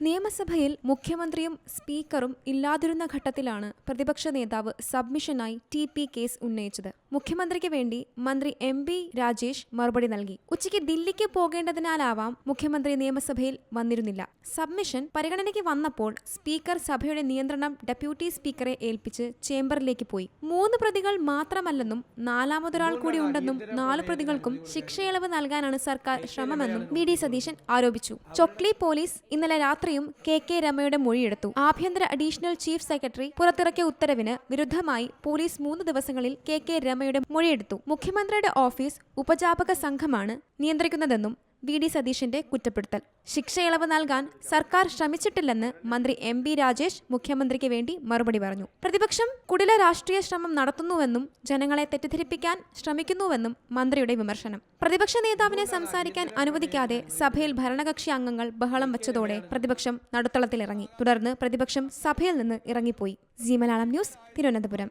നിയമസഭയിൽ മുഖ്യമന്ത്രിയും സ്പീക്കറും ഇല്ലാതിരുന്ന ഘട്ടത്തിലാണ് പ്രതിപക്ഷ നേതാവ് സബ്മിഷനായി ടി പി കേസ് ഉന്നയിച്ചത് മുഖ്യമന്ത്രിക്ക് വേണ്ടി മന്ത്രി എം ബി രാജേഷ് മറുപടി നൽകി. ഉച്ചയ്ക്ക് ദില്ലിക്ക് പോകേണ്ടതിനാലാവാം മുഖ്യമന്ത്രി നിയമസഭയിൽ വന്നിരുന്നില്ല. സബ്മിഷൻ പരിഗണനയ്ക്ക് വന്നപ്പോൾ സ്പീക്കർ സഭയുടെ നിയന്ത്രണം ഡെപ്യൂട്ടി സ്പീക്കറെ ഏൽപ്പിച്ച് ചേംബറിലേക്ക് പോയി. മൂന്ന് പ്രതികൾ മാത്രമല്ലെന്നും നാലാമതൊരാൾ കൂടി ഉണ്ടെന്നും നാല് പ്രതികൾക്കും ശിക്ഷയിളവ് നൽകാനാണ് സർക്കാർ ശ്രമമെന്നും വി ഡി സതീശൻ ആരോപിച്ചു. ചൊക്ലി പോലീസ് ഇന്നലെ രാത്രിയും കെ കെ രമയുടെ മൊഴിയെടുത്തു. ആഭ്യന്തര അഡീഷണൽ ചീഫ് സെക്രട്ടറി പുറത്തിറക്കിയ ഉത്തരവിന് വിരുദ്ധമായി പോലീസ് മൂന്ന് ദിവസങ്ങളിൽ കെ കെ രമയുടെ മൊഴിയെടുത്തു. മുഖ്യമന്ത്രിയുടെ ഓഫീസ് ഉപജാപക സംഘമാണ് നിയന്ത്രിക്കുന്നതെന്നും വി ഡി സതീഷിന്റെ കുറ്റപ്പെടുത്തൽ. ശിക്ഷയിളവ് നൽകാൻ സർക്കാർ ശ്രമിച്ചിട്ടില്ലെന്ന് മന്ത്രി എം ബി രാജേഷ് മുഖ്യമന്ത്രിക്ക് വേണ്ടി മറുപടി പറഞ്ഞു. പ്രതിപക്ഷം കുടില രാഷ്ട്രീയ ശ്രമം നടത്തുന്നുവെന്നും ജനങ്ങളെ തെറ്റിദ്ധരിപ്പിക്കാൻ ശ്രമിക്കുന്നുവെന്നും മന്ത്രിയുടെ വിമർശനം. പ്രതിപക്ഷ നേതാവിനെ സംസാരിക്കാൻ അനുവദിക്കാതെ സഭയിൽ ഭരണകക്ഷി അംഗങ്ങൾ ബഹളം വെച്ചതോടെ പ്രതിപക്ഷം നടുത്തളത്തിലിറങ്ങി. തുടർന്ന് പ്രതിപക്ഷം സഭയിൽ നിന്ന് ഇറങ്ങിപ്പോയി. Zee Malayalam news Thiruvananthapuram.